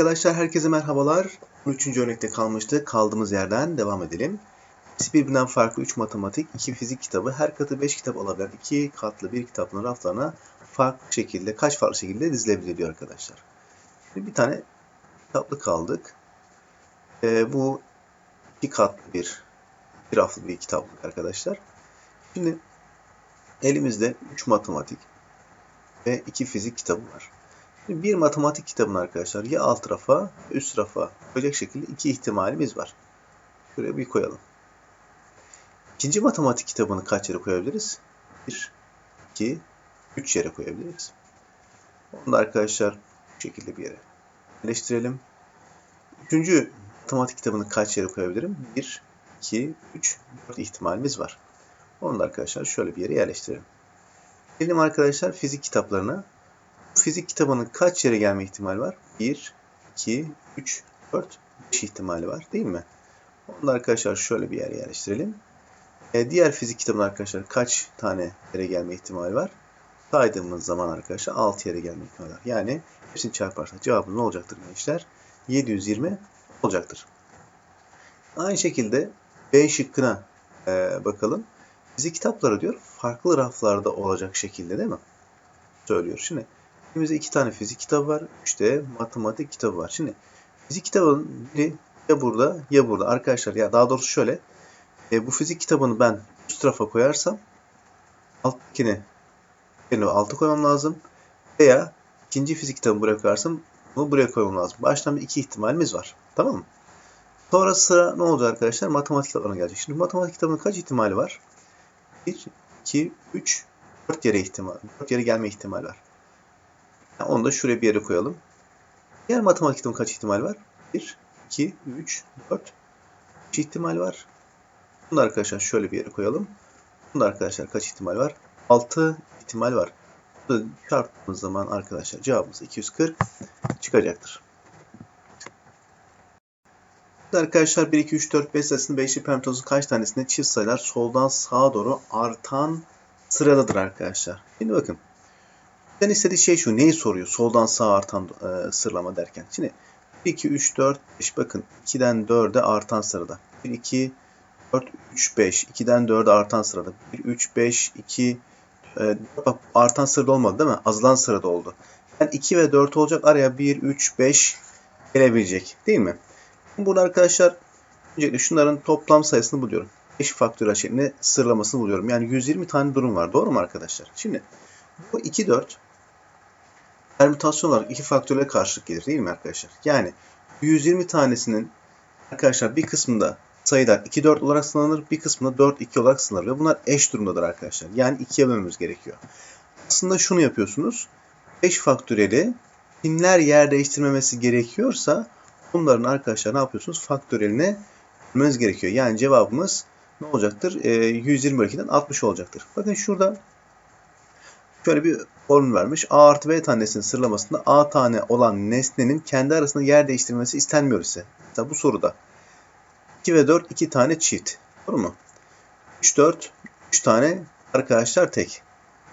Arkadaşlar herkese merhabalar. 13. örnekte kalmıştık. Kaldığımız yerden devam edelim. Hepsi birbirinden farklı 3 matematik, 2 fizik kitabı, her katı 5 kitap alabilen 2 katlı bir kitabın raflarına farklı şekilde, kaç farklı şekilde dizilebilir diyor arkadaşlar. Şimdi bir tane kitaplı kaldık. Ee, bu iki katlı bir, bir raflı bir kitaplık arkadaşlar. Şimdi elimizde 3 matematik ve 2 fizik kitabı var. Bir matematik kitabını arkadaşlar ya alt rafa üst rafa koyacak şekilde iki ihtimalimiz var. Şuraya bir koyalım. İkinci matematik kitabını kaç yere koyabiliriz? 1, 2, 3 yere koyabiliriz. Onu da arkadaşlar bu şekilde bir yere yerleştirelim. Üçüncü matematik kitabını kaç yere koyabilirim? 1, 2, 3, 4 ihtimalimiz var. Onu da arkadaşlar şöyle bir yere yerleştirelim. Gelelim arkadaşlar fizik kitaplarına fizik kitabının kaç yere gelme ihtimali var? 1, 2, 3, 4, 5 ihtimali var değil mi? Onu da arkadaşlar şöyle bir yere yerleştirelim. E, diğer fizik kitabının arkadaşlar kaç tane yere gelme ihtimali var? Saydığımız zaman arkadaşlar 6 yere gelme ihtimali var. Yani hepsini çarparsak cevabımız ne olacaktır gençler? 720 olacaktır. Aynı şekilde B şıkkına e, bakalım. Fizik kitapları diyor farklı raflarda olacak şekilde değil mi? Söylüyor. Şimdi Elimizde iki tane fizik kitabı var. Üç de matematik kitabı var. Şimdi fizik kitabının biri ya burada ya burada. Arkadaşlar ya daha doğrusu şöyle. E, bu fizik kitabını ben üst tarafa koyarsam alttakini yerine altı koymam lazım. Veya ikinci fizik kitabını buraya koyarsam bunu buraya koymam lazım. Baştan bir iki ihtimalimiz var. Tamam mı? Sonra sıra ne olacak arkadaşlar? Matematik kitaplarına gelecek. Şimdi matematik kitabının kaç ihtimali var? 1, 2, 3, 4 yere ihtimal, 4 yere gelme ihtimali var. Onu da şuraya bir yere koyalım. Diğer matematik kitabının kaç ihtimal var? 1, 2, 3, 4. 3 ihtimal var. Bunu da arkadaşlar şöyle bir yere koyalım. Bunu da arkadaşlar kaç ihtimal var? 6 ihtimal var. Bunu çarptığımız zaman arkadaşlar cevabımız 240 çıkacaktır. Arkadaşlar 1, 2, 3, 4, 5 sayısının 5'li perimetozun kaç tanesinde çift sayılar soldan sağa doğru artan sıradadır arkadaşlar. Şimdi bakın. Bizden istediği şey şu. Neyi soruyor? Soldan sağa artan e, sıralama derken. Şimdi 1, 2, 3, 4, 5. Bakın 2'den 4'e artan sırada. 1, 2, 4, 3, 5. 2'den 4'e artan sırada. 1, 3, 5, 2, e, bak artan sırada olmadı değil mi? Azalan sırada oldu. Yani 2 ve 4 olacak. Araya 1, 3, 5 gelebilecek. Değil mi? Burada arkadaşlar öncelikle şunların toplam sayısını buluyorum. 5 faktörel şeklinde sıralamasını buluyorum. Yani 120 tane durum var. Doğru mu arkadaşlar? Şimdi bu 2, 4 permütasyon olarak iki faktöre karşılık gelir değil mi arkadaşlar? Yani 120 tanesinin arkadaşlar bir kısmında sayılar 2, 4 olarak sınırlanır. Bir kısmında 4, 2 olarak sınırlanır. Ve bunlar eş durumdadır arkadaşlar. Yani 2'ye bölmemiz gerekiyor. Aslında şunu yapıyorsunuz. 5 faktöriyeli kimler yer değiştirmemesi gerekiyorsa bunların arkadaşlar ne yapıyorsunuz? Faktöreline bölmeniz gerekiyor. Yani cevabımız ne olacaktır? E, 120 bölü 2'den 60 olacaktır. Bakın şurada şöyle bir formül vermiş. A artı B tanesinin sıralamasında A tane olan nesnenin kendi arasında yer değiştirmesi istenmiyor ise. Mesela bu soruda 2 ve 4 2 tane çift. Doğru mu? 3 4 3 tane arkadaşlar tek.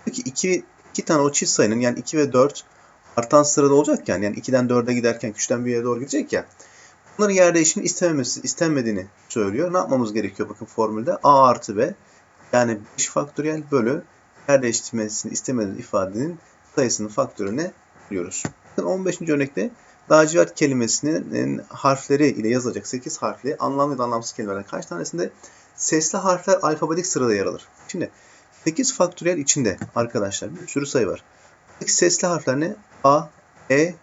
Peki 2 2 tane o çift sayının yani 2 ve 4 artan sırada olacak yani. Yani 2'den 4'e giderken küçükten büyüğe doğru gidecek ya. Bunların yer değişimi istememesi, istenmediğini söylüyor. Ne yapmamız gerekiyor bakın formülde? A artı B yani 5 faktöriyel bölü yer değiştirmesini istemediğimiz ifadenin sayısının faktörüne buluyoruz. 15. örnekte lacivert kelimesinin harfleri ile yazılacak 8 harfli anlamlı ya da anlamsız kelimelerden kaç tanesinde sesli harfler alfabetik sırada yer alır. Şimdi 8 faktöriyel içinde arkadaşlar bir sürü sayı var. Sesli harfler ne? A, E,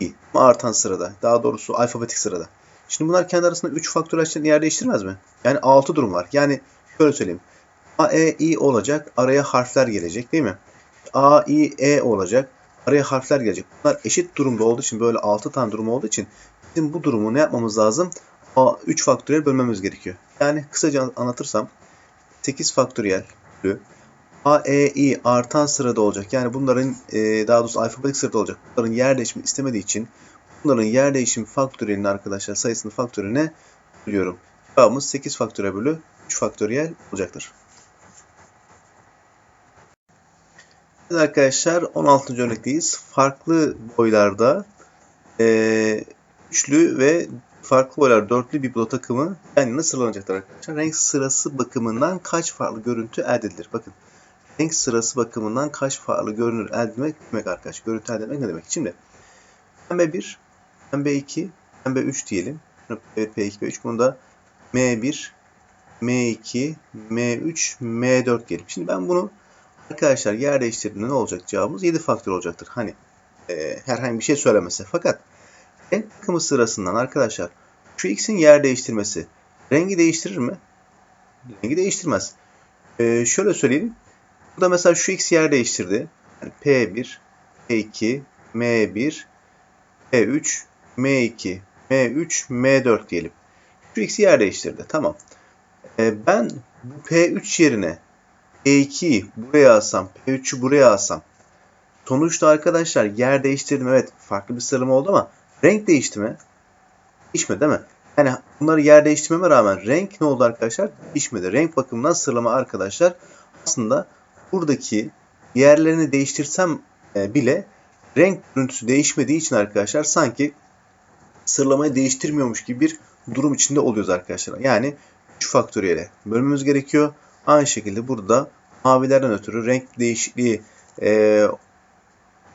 I. Artan sırada. Daha doğrusu alfabetik sırada. Şimdi bunlar kendi arasında 3 faktöriyel yer değiştirmez mi? Yani 6 durum var. Yani şöyle söyleyeyim. A, E, I olacak. Araya harfler gelecek değil mi? A, I, E olacak. Araya harfler gelecek. Bunlar eşit durumda olduğu için böyle 6 tane durum olduğu için bizim bu durumu ne yapmamız lazım? A, 3 faktöriyel bölmemiz gerekiyor. Yani kısaca anlatırsam 8 faktöriyel bölü A, E, I artan sırada olacak. Yani bunların e, daha doğrusu alfabetik sırada olacak. Bunların yer değişimi istemediği için bunların yer değişimi faktöriyelini arkadaşlar sayısını faktörüne bölüyorum. Cevabımız 8 faktöriyel bölü 3 faktöriyel olacaktır. Evet arkadaşlar 16. örnekteyiz. Farklı boylarda e, üçlü ve farklı boylar dörtlü bir bloğ takımı nasıl sıralanacaktır arkadaşlar? Renk sırası bakımından kaç farklı görüntü elde edilir? Bakın renk sırası bakımından kaç farklı görünür elde etmek demek arkadaş. Görüntü elde etmek ne demek? Şimdi pembe 1, pembe 2, pembe 3 diyelim. Evet P2, P3 bunda M1, M2, M3, M4 diyelim. Şimdi ben bunu arkadaşlar yer değiştirdiğimde ne olacak cevabımız? 7 faktör olacaktır. Hani e, herhangi bir şey söylemese. Fakat renk takımı sırasından arkadaşlar şu x'in yer değiştirmesi rengi değiştirir mi? Rengi değiştirmez. E, şöyle söyleyeyim. Burada mesela şu x yer değiştirdi. Yani P1, P2, M1, P3, M2, M3, M4 diyelim. Şu x'i yer değiştirdi. Tamam. E, ben bu P3 yerine P2'yi buraya alsam, P3'ü buraya alsam. Sonuçta arkadaşlar yer değiştirdim. Evet farklı bir sıralama oldu ama renk değişti mi? Değişmedi değil mi? Yani bunları yer değiştirmeme rağmen renk ne oldu arkadaşlar? Değişmedi. Renk bakımından sıralama arkadaşlar aslında buradaki yerlerini değiştirsem e, bile renk görüntüsü değişmediği için arkadaşlar sanki sıralamayı değiştirmiyormuş gibi bir durum içinde oluyoruz arkadaşlar. Yani 3 faktöriyele bölmemiz gerekiyor. Aynı şekilde burada mavilerden ötürü renk değişikliği e,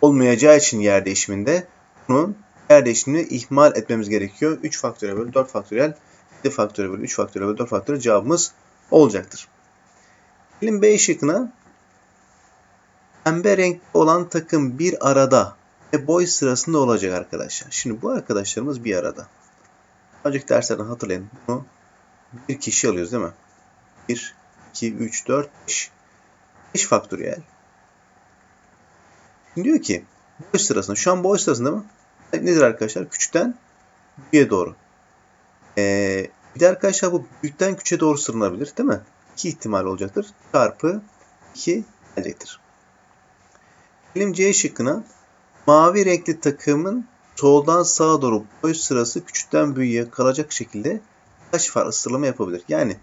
olmayacağı için yer değişiminde bunun yer değişimini ihmal etmemiz gerekiyor. 3 faktöriyel bölü 4 faktöriyel 7 faktöriyel bölü 3 faktöriyel bölü 4 faktöriyel cevabımız olacaktır. Gelin B şıkkına pembe renkli olan takım bir arada ve boy sırasında olacak arkadaşlar. Şimdi bu arkadaşlarımız bir arada. Önceki derslerden hatırlayın. Bunu bir kişi alıyoruz değil mi? 1, 2, 3, 4, 5. 5 faktöriyel. Şimdi diyor ki boy sırasında. Şu an boy sırasında mı? Nedir arkadaşlar? Küçükten büyüğe doğru. Ee, bir de arkadaşlar bu büyükten küçüğe doğru sıralanabilir değil mi? İki ihtimal olacaktır. Çarpı 2 gelecektir. Gelelim C şıkkına. Mavi renkli takımın soldan sağa doğru boy sırası küçükten büyüğe kalacak şekilde kaç farklı sıralama yapabilir? Yani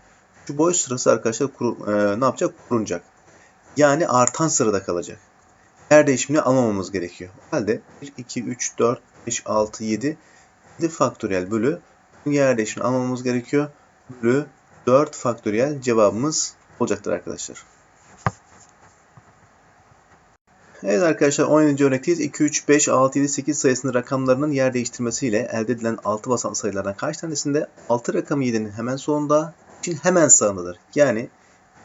şu boy sırası arkadaşlar kur, e, ne yapacak? Kurunacak. Yani artan sırada kalacak. Yer değişimini almamamız gerekiyor. O halde 1, 2, 3, 4, 5, 6, 7 7 faktöriyel bölü yer değişimini almamız gerekiyor. Bölü 4 faktöriyel cevabımız olacaktır arkadaşlar. Evet arkadaşlar 17. örnekteyiz. 2, 3, 5, 6, 7, 8 sayısının rakamlarının yer değiştirmesiyle elde edilen 6 basan sayılardan kaç tanesinde 6 rakamı 7'nin hemen sonunda için hemen sağındadır. Yani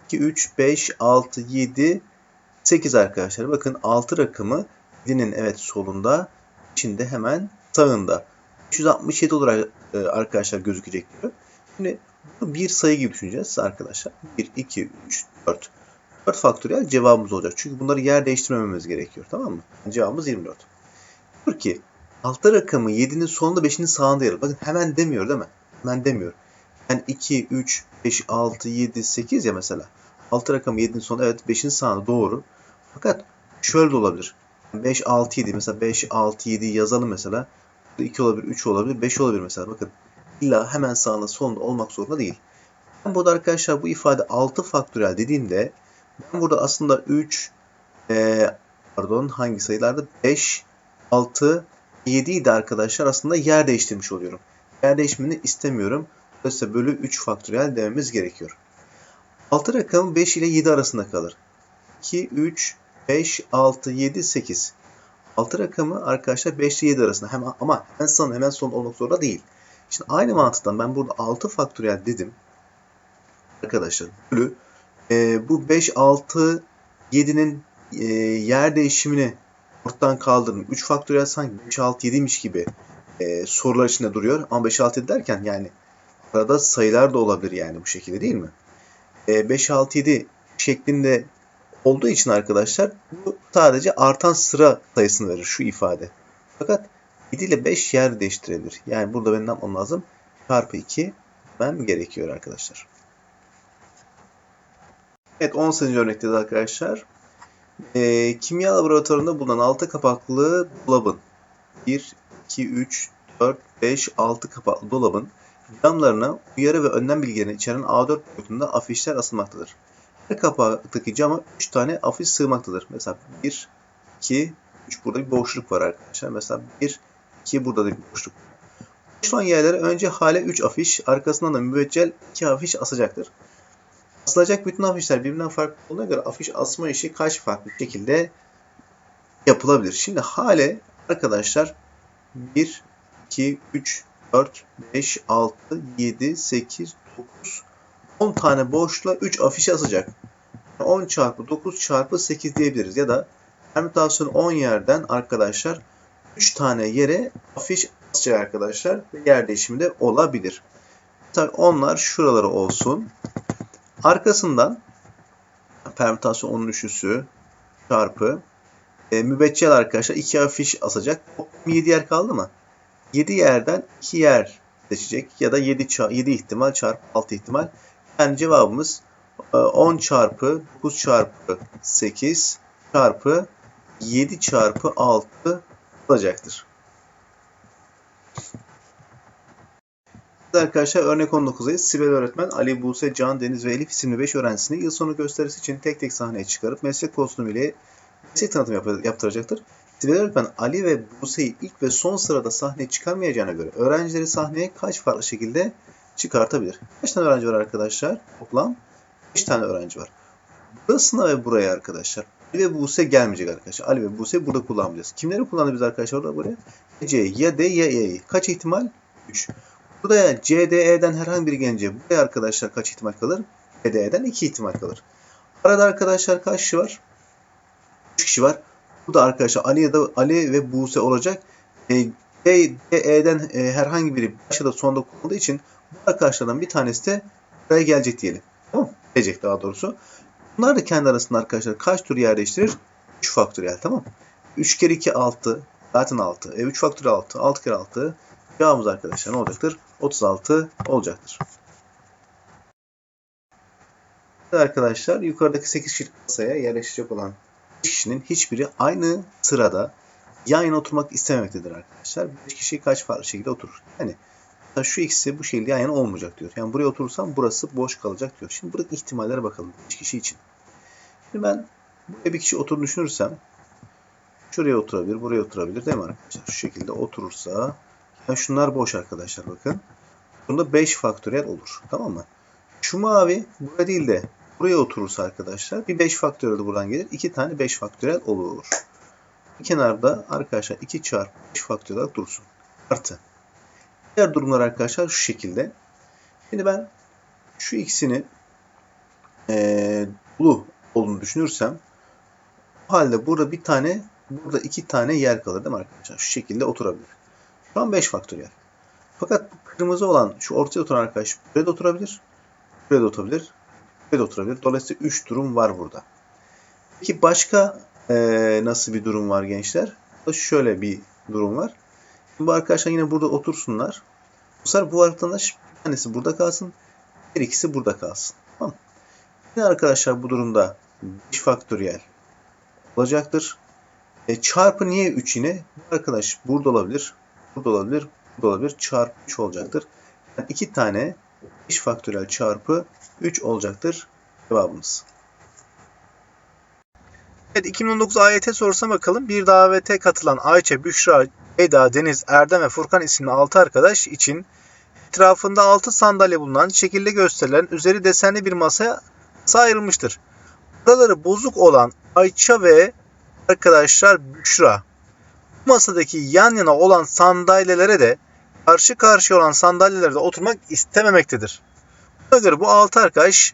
2, 3, 5, 6, 7, 8 arkadaşlar. Bakın 6 rakamı 7'nin evet solunda içinde hemen sağında. 367 olarak e, arkadaşlar gözükecek diyor. Şimdi bunu bir sayı gibi düşüneceğiz arkadaşlar. 1, 2, 3, 4. 4 faktöriyel cevabımız olacak. Çünkü bunları yer değiştirmememiz gerekiyor. Tamam mı? Cevabımız 24. Diyor ki 6 rakamı 7'nin sonunda 5'in sağında yer alır. Bakın hemen demiyor değil mi? Hemen demiyor. Yani 2, 3, 5, 6, 7, 8 ya mesela. 6 rakamı 7'nin sonunda evet 5'in sağında doğru. Fakat şöyle de olabilir. 5, 6, 7 mesela 5, 6, 7 yazalım mesela. 2 olabilir, 3 olabilir, 5 olabilir mesela. Bakın illa hemen sağında solunda olmak zorunda değil. Ben burada arkadaşlar bu ifade 6 faktöriyel dediğimde ben burada aslında 3 e, pardon hangi sayılarda 5 6 7 idi arkadaşlar aslında yer değiştirmiş oluyorum. Yer değişimini istemiyorum. Dolayısıyla bölü 3 faktöriyel dememiz gerekiyor. 6 rakamı 5 ile 7 arasında kalır. 2, 3, 5, 6, 7, 8. 6 rakamı arkadaşlar 5 ile 7 arasında. Hemen, ama hemen son hemen son olmak zorunda değil. Şimdi aynı mantıktan ben burada 6 faktöriyel dedim. Arkadaşlar bölü e, bu 5, 6, 7'nin e, yer değişimini ortadan kaldırdım. 3 faktöriyel sanki 5, 6, 7'ymiş gibi e, sorular içinde duruyor. Ama 5, 6, 7 derken yani arada sayılar da olabilir yani bu şekilde değil mi? E, 5, 6, 7 şeklinde olduğu için arkadaşlar bu sadece artan sıra sayısını verir şu ifade. Fakat 7 ile 5 yer değiştirebilir. Yani burada benim ne lazım? Çarpı 2 ben gerekiyor arkadaşlar. Evet 18. örnekteyiz arkadaşlar. E, kimya laboratuvarında bulunan 6 kapaklı dolabın 1, 2, 3, 4, 5, 6 kapaklı dolabın camlarına uyarı ve önlem bilgilerini içeren A4 boyutunda afişler asılmaktadır. Her kapaktaki cama 3 tane afiş sığmaktadır. Mesela 1, 2, 3 burada bir boşluk var arkadaşlar. Mesela 1, Ki burada da bir boşluk. Boş olan yerlere önce hale 3 afiş, arkasından da mübeccel 2 afiş asacaktır. Asılacak bütün afişler birbirinden farklı olduğuna göre afiş asma işi kaç farklı şekilde yapılabilir? Şimdi hale arkadaşlar 1, 2, 3, 4, 5, 6, 7, 8, 9, 10 tane boşla 3 afiş asacak. 10 çarpı 9 çarpı 8 diyebiliriz. Ya da permütasyon 10 yerden arkadaşlar 3 tane yere afiş asacak arkadaşlar. Ve yer değişimi de olabilir. Tabii onlar şuraları olsun. Arkasından permütasyon 10'un üçlüsü çarpı e, mübeccel arkadaşlar 2 afiş asacak. 7 yer kaldı mı? 7 yerden 2 yer seçecek ya da 7, 7 ihtimal çarpı 6 ihtimal. Yani cevabımız 10 çarpı 9 çarpı 8 çarpı 7 çarpı 6 olacaktır. Arkadaşlar örnek 19'dayız. Sibel öğretmen Ali, Buse, Can, Deniz ve Elif isimli 5 öğrencisini yıl sonu gösterisi için tek tek sahneye çıkarıp meslek kostümü ile meslek tanıtımı yap- yaptıracaktır. Sibel öğretmen Ali ve Buse'yi ilk ve son sırada sahneye çıkarmayacağına göre öğrencileri sahneye kaç farklı şekilde çıkartabilir? Kaç tane öğrenci var arkadaşlar? Toplam 5 tane öğrenci var. Burasına ve buraya arkadaşlar. Ali ve Buse gelmeyecek arkadaşlar. Ali ve Buse burada kullanmayacağız. Kimleri kullandı biz arkadaşlar orada buraya? C, ya D ya E'yi. Kaç ihtimal? 3. Buraya C, D, E'den herhangi biri gelince buraya arkadaşlar kaç ihtimal kalır? C, D, E'den 2 ihtimal kalır. Arada arkadaşlar kaç kişi var? 3 kişi var. Bu da arkadaşlar Ali ya da Ali ve Buse olacak. E, D, E'den e, herhangi biri başta da sonda kullanıldığı için bu arkadaşlardan bir tanesi de buraya gelecek diyelim. Tamam? Gelecek daha doğrusu. Bunlar da kendi arasında arkadaşlar kaç tur yer değiştirir? 3 faktöriyel tamam mı? 3 kere 2 6. Zaten 6. E, 3 faktöriyel 6. 6 kere 6. Cevabımız arkadaşlar ne olacaktır? 36 olacaktır. Arkadaşlar yukarıdaki 8 kişilik masaya yerleşecek olan kişinin hiçbiri aynı sırada yan yana oturmak istememektedir arkadaşlar. 5 kişi kaç farklı şekilde oturur? Yani şu ikisi bu şekilde yan yana olmayacak diyor. Yani buraya oturursam burası boş kalacak diyor. Şimdi buradaki ihtimallere bakalım 5 kişi için. Şimdi ben buraya bir kişi oturduğunu düşünürsem şuraya oturabilir, buraya oturabilir değil mi arkadaşlar? Şu şekilde oturursa yani şunlar boş arkadaşlar bakın. Bunda 5 faktöriyel olur. Tamam mı? Şu mavi buraya değil de buraya oturursa arkadaşlar bir 5 faktöriyel de buradan gelir. 2 tane 5 faktöriyel olur. Kenarda arkadaşlar 2 çarpı 5 faktöriyel dursun. Artı. Diğer durumlar arkadaşlar şu şekilde. Şimdi ben şu ikisini ee, dolu olduğunu düşünürsem o halde burada bir tane burada iki tane yer kalır değil mi arkadaşlar? Şu şekilde oturabilir. Şu an 5 faktöriyel. Fakat kırmızı olan şu ortaya oturan arkadaş buraya da oturabilir. Buraya da oturabilir. Da oturabilir. Dolayısıyla 3 durum var burada. Peki başka ee, nasıl bir durum var gençler? Şöyle bir durum var. Bu arkadaşlar yine burada otursunlar. Bu sefer bu arkadaş bir tanesi burada kalsın. Her ikisi burada kalsın. Tamam Yine arkadaşlar bu durumda 5 faktöriyel olacaktır. E, çarpı niye 3 yine? Bu arkadaş burada olabilir. Burada olabilir. Burada olabilir. Çarpı 3 olacaktır. Yani 2 tane 5 faktöriyel çarpı 3 olacaktır cevabımız. Evet 2019 AYT sorusuna bakalım. Bir davete katılan Ayça, Büşra, Eda, Deniz, Erdem ve Furkan isimli 6 arkadaş için etrafında 6 sandalye bulunan şekilde gösterilen üzeri desenli bir masaya ayrılmıştır. Buraları bozuk olan Ayça ve arkadaşlar Büşra bu masadaki yan yana olan sandalyelere de karşı karşıya olan sandalyelerde oturmak istememektedir. Buna bu 6 arkadaş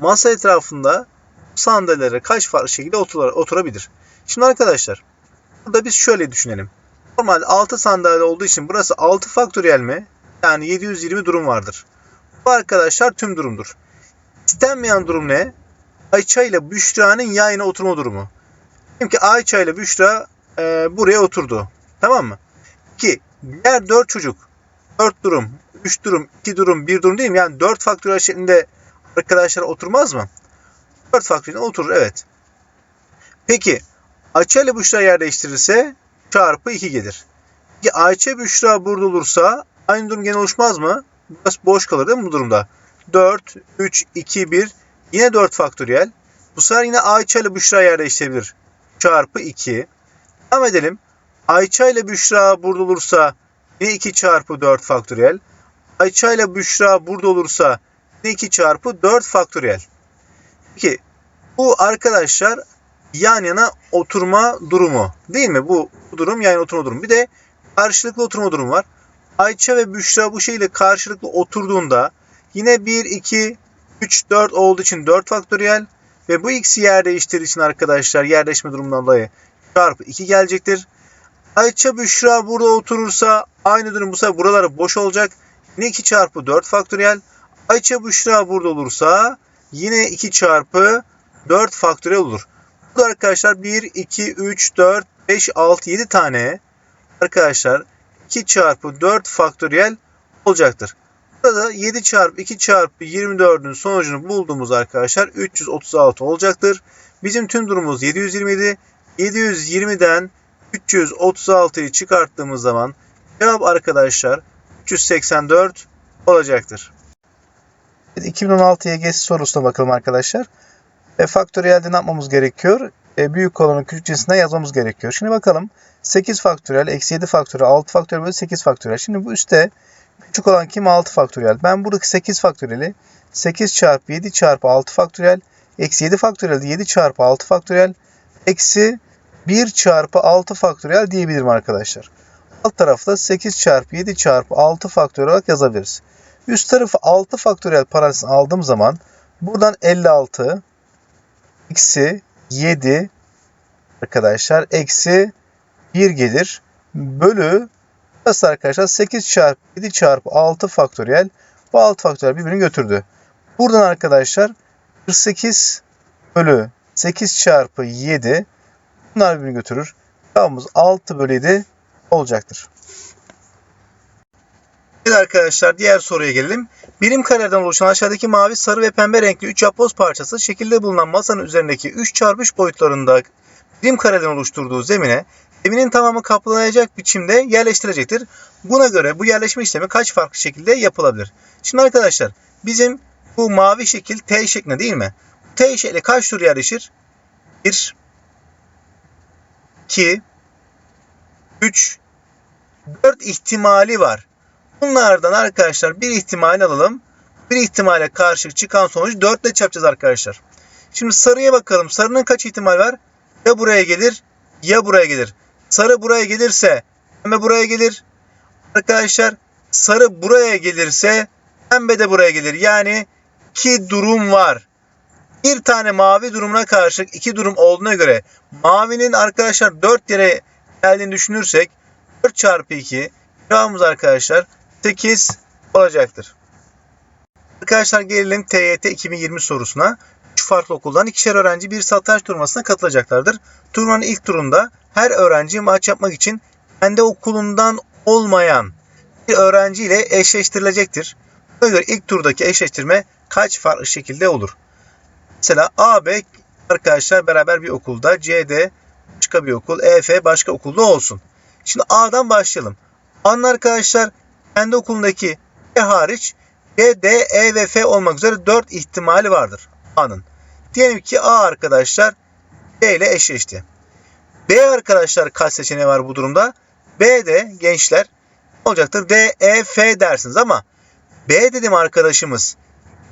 masa etrafında sandalyelere kaç farklı şekilde otur oturabilir? Şimdi arkadaşlar burada biz şöyle düşünelim. Normal 6 sandalye olduğu için burası 6 faktöriyel mi? Yani 720 durum vardır. Bu arkadaşlar tüm durumdur. İstenmeyen durum ne? Ayça ile Büşra'nın yan yana oturma durumu. Diyelim ki Ayça ile Büşra e, buraya oturdu. Tamam mı? Ki diğer 4 çocuk 4 durum, 3 durum, 2 durum, 1 durum değil mi? Yani 4 faktöriyel şeklinde arkadaşlar oturmaz mı? 4 faktöriyel oturur evet. Peki Ayça ile Büşra yer değiştirirse çarpı 2 gelir. Peki Ayça Büşra burada olursa aynı durum gene oluşmaz mı? Burası boş kalır değil mi bu durumda? 4, 3, 2, 1 yine 4 faktöriyel. Bu sefer yine Ayça ile Büşra yer. Çarpı 2. Devam edelim. Ayça ile Büşra burada olursa yine 2 çarpı 4 faktöriyel. Ayça ile Büşra burada olursa yine 2 çarpı 4 faktöriyel. Peki bu arkadaşlar yan yana oturma durumu değil mi? Bu, durum yan yana oturma durumu. Bir de karşılıklı oturma durumu var. Ayça ve Büşra bu şeyle karşılıklı oturduğunda yine 1, 2, 3, 4 olduğu için 4 faktöriyel ve bu x'i yer değiştirdiği için arkadaşlar yerleşme durumundan dolayı çarpı 2 gelecektir. Ayça Büşra burada oturursa aynı durum bu sefer buraları boş olacak. Yine 2 çarpı 4 faktöriyel. Ayça Büşra burada olursa yine 2 çarpı 4 faktöriyel olur. Bu da arkadaşlar 1, 2, 3, 4, 5, 6, 7 tane arkadaşlar 2 çarpı 4 faktöriyel olacaktır. Burada 7 çarpı 2 çarpı 24'ün sonucunu bulduğumuz arkadaşlar 336 olacaktır. Bizim tüm durumumuz 727. 720'den 336'yı çıkarttığımız zaman cevap arkadaşlar 384 olacaktır. 2016 YGS sorusuna bakalım arkadaşlar. E, faktöriyelde ne yapmamız gerekiyor? E, büyük olanın küçük cinsine yazmamız gerekiyor. Şimdi bakalım 8 faktöriyel, eksi 7 faktöriyel, 6 faktöriyel bölü 8 faktöriyel. Şimdi bu üstte küçük olan kim? 6 faktöriyel. Ben buradaki 8 faktöriyeli 8 çarpı 7 çarpı 6 faktöriyel eksi 7 faktöriyel 7 çarpı 6 faktöriyel eksi 1 çarpı 6 faktöriyel diyebilirim arkadaşlar. Alt tarafta 8 çarpı 7 çarpı 6 faktöriyel olarak yazabiliriz. Üst tarafı 6 faktöriyel parantezine aldığım zaman buradan 56 eksi 7 arkadaşlar eksi 1 gelir. Bölü burası arkadaşlar 8 çarpı 7 çarpı 6 faktöriyel. Bu 6 faktöriyel birbirini götürdü. Buradan arkadaşlar 48 bölü 8 çarpı 7 bunlar birbirini götürür. Cevabımız 6 bölü 7 olacaktır. Evet arkadaşlar diğer soruya gelelim. Birim karelerden oluşan aşağıdaki mavi, sarı ve pembe renkli 3 yapboz parçası şekilde bulunan masanın üzerindeki 3 çarpı 3 boyutlarında birim kareden oluşturduğu zemine zeminin tamamı kaplanacak biçimde yerleştirecektir. Buna göre bu yerleşme işlemi kaç farklı şekilde yapılabilir? Şimdi arkadaşlar bizim bu mavi şekil T şeklinde değil mi? T şekli kaç tur yerleşir? 1 2 3 4 ihtimali var. Bunlardan arkadaşlar bir ihtimal alalım. Bir ihtimale karşı çıkan sonuç 4 ile çarpacağız arkadaşlar. Şimdi sarıya bakalım. Sarının kaç ihtimal var? Ya buraya gelir ya buraya gelir. Sarı buraya gelirse pembe buraya gelir. Arkadaşlar sarı buraya gelirse pembe de buraya gelir. Yani iki durum var. Bir tane mavi durumuna karşılık iki durum olduğuna göre mavinin arkadaşlar 4 yere geldiğini düşünürsek 4 çarpı 2 cevabımız arkadaşlar 8 olacaktır. Arkadaşlar gelelim TYT 2020 sorusuna. 3 farklı okuldan ikişer öğrenci bir satranç turnuvasına katılacaklardır. Turnuvanın ilk turunda her öğrenci maç yapmak için kendi okulundan olmayan bir öğrenci ile eşleştirilecektir. Buna göre ilk turdaki eşleştirme kaç farklı şekilde olur? Mesela A, B arkadaşlar beraber bir okulda, C, D başka bir okul, E, F başka okulda olsun. Şimdi A'dan başlayalım. A'nın arkadaşlar kendi okulundaki E hariç B, D, E ve F olmak üzere 4 ihtimali vardır A'nın. Diyelim ki A arkadaşlar B ile eşleşti. B arkadaşlar kaç seçeneği var bu durumda? B de gençler olacaktır. D, E, F dersiniz ama B dedim arkadaşımız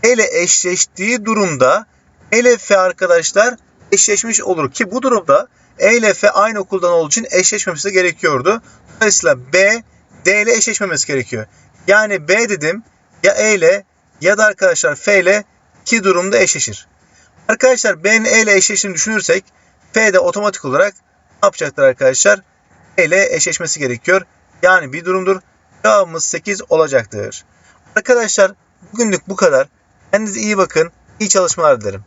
E ile eşleştiği durumda E ile F arkadaşlar eşleşmiş olur ki bu durumda E ile F aynı okuldan olduğu için eşleşmemesi gerekiyordu. Dolayısıyla B D ile eşleşmemesi gerekiyor. Yani B dedim ya E ile ya da arkadaşlar F ile iki durumda eşleşir. Arkadaşlar B'nin E ile eşleştiğini düşünürsek F de otomatik olarak ne yapacaktır arkadaşlar? E ile eşleşmesi gerekiyor. Yani bir durumdur. Cevabımız 8 olacaktır. Arkadaşlar bugünlük bu kadar. Kendinize iyi bakın. İyi çalışmalar dilerim.